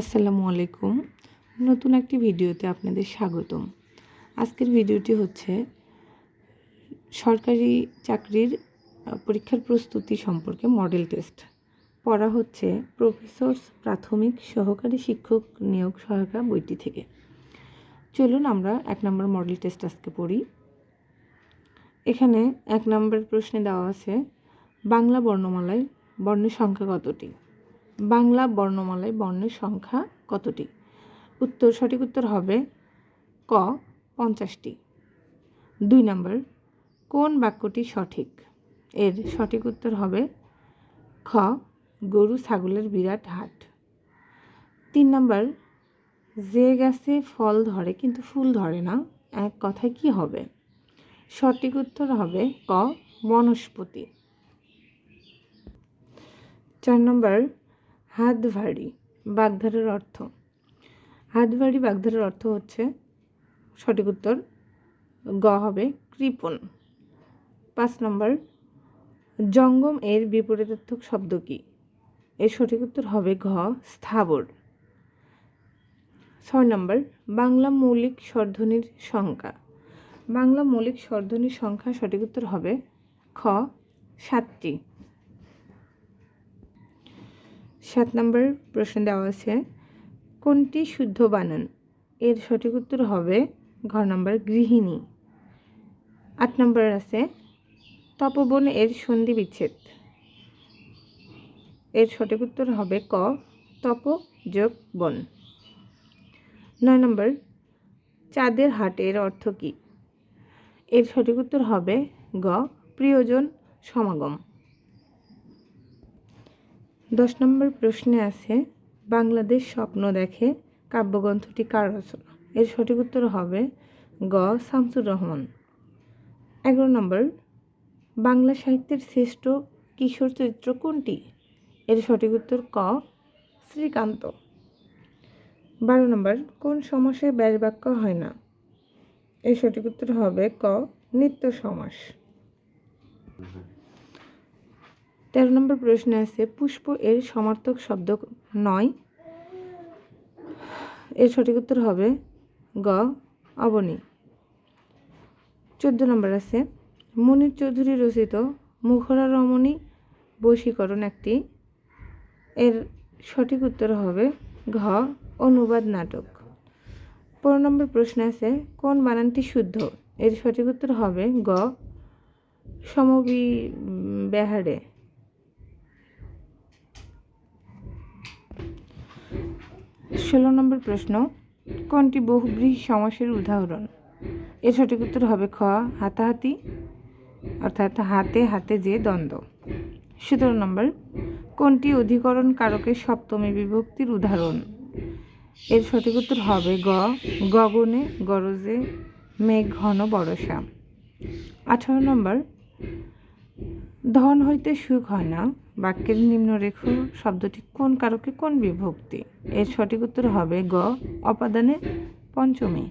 আসসালামু আলাইকুম। নতুন একটি ভিডিওতে আপনাদের স্বাগতম। আজকের ভিডিওটি হচ্ছে সরকারি চাকরির পরীক্ষার প্রস্তুতি সম্পর্কে মডেল টেস্ট পড়া হচ্ছে প্রফেসরস প্রাথমিক সহকারী শিক্ষক নিয়োগ সহায়িকা বইটি থেকে। চলুন আমরা এক নম্বর মডেল টেস্ট আজকে পড়ি। এখানে এক নম্বর প্রশ্নে দেওয়া আছে, বাংলা বর্ণমালায় বর্ণের সংখ্যা কতটি? বাংলা বর্ণমালায় বর্ণের সংখ্যা কতটি? উত্তর, সঠিক উত্তর হবে ক, পঞ্চাশটি। দুই নম্বর, কোন বাক্যটি সঠিক? এর সঠিক উত্তর হবে খ, গরু ছাগলের বিরাট হাট। তিন নম্বর, যে গাছে ফল ধরে কিন্তু ফুল ধরে না, এক কথায় কি হবে? সঠিক উত্তর হবে ক, বনস্পতি। চার নম্বর হাত ভারী বাগধারার অর্থ। হাত বাগধারার অর্থ হচ্ছে, সঠিক উত্তর গ হবে, কৃপণ। পাঁচ নম্বর, জঙ্গম এর বিপরীতার্থক শব্দ কি? এর সঠিক উত্তর হবে ঘ, স্থাবর। ছয় নম্বর, বাংলা মৌলিক স্বরধ্বনির সংখ্যা। বাংলা মৌলিক স্বরধ্বনির সংখ্যা সঠিক উত্তর হবে খ, সাতটি। সাত নম্বর প্রশ্ন দেওয়া আছে, কোনটি শুদ্ধ বানান? এর সঠিক উত্তর হবে ঘ নম্বর গৃহিণী। আট নম্বর আছে, তপবন এর সন্ধি বিচ্ছেদ। এর সঠিক উত্তর হবে ক তপ যোগ বন নয় নম্বর, চাঁদের হাটের অর্থ কী? এর সঠিক উত্তর হবে গ, প্রিয়জন সমাগম। দশ নম্বর প্রশ্নে আছে, বাংলাদেশ স্বপ্ন দেখে কাব্যগ্রন্থটি কার রচনা? এর সঠিক উত্তর হবে গ. শামসুর রহমান। এগারো নম্বর, বাংলা সাহিত্যের শ্রেষ্ঠ কিশোর চরিত্র কোনটি? এর সঠিক উত্তর ক, শ্রীকান্ত। বারো নম্বর, কোন সমাসে ব্যাস বাক্য হয় না? এর সঠিক উত্তর হবে ক, নিত্য সমাস। তেরো নম্বর প্রশ্নে আছে, পুষ্প এর সমার্থক শব্দ নয়। এর সঠিক উত্তর হবে গ, অবনী। চোদ্দ নম্বর আছে মনির চৌধুরী রচিত মুখরা রমণী বশীকরণ একটি। এর সঠিক উত্তর হবে ঘ, অনুবাদ নাটক। পনেরো নম্বর প্রশ্ন আছে, কোন বানানটি শুদ্ধ? এর সঠিক উত্তর হবে গ, সমবি বেহারে। ষোলো নম্বর প্রশ্ন, কোনটি বহুব্রীহি সমাসের উদাহরণ? এর সঠিক উত্তর হবে খ, হাতাহাতি, অর্থাৎ হাতে হাতে যে দ্বন্দ্ব। সতেরো নম্বর, কোনটি অধিকরণ কারকের সপ্তমী বিভক্তির উদাহরণ? এর সঠিক উত্তর হবে গ, গগনে, গরজে, মেঘ, ঘন বরসা আঠারো নম্বর, ধন হইতে সুখ হয় না বাক্যের নিম্নরেখ শব্দটি কোন কারকে কোন বিভক্তি? এর সঠিক উত্তর হবে গ, অপাদানে পঞ্চমী।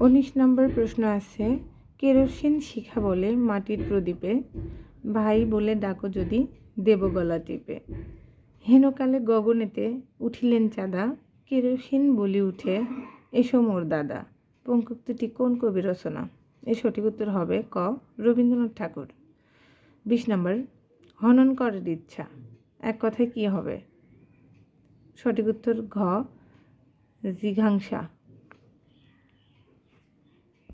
উনিশ নম্বর প্রশ্ন আছে, কেরোসিন শিখা বলে মাটির প্রদীপে, ভাই বলে ডাকো যদি দেবগলা টিপে। হেনকালে গগনেতে উঠিলেন চাঁদা, কেরোসিন বলি উঠে, এসো মোর দাদা। পঙ্কুক্তিটি কোন কবি রচনা? এর সঠিক উত্তর হবে ক, রবীন্দ্রনাথ ঠাকুর। বিশ নম্বর হনন করার ইচ্ছা। এক কথায় কি হবে? সঠিক উত্তর ঘ জিঘাংসা।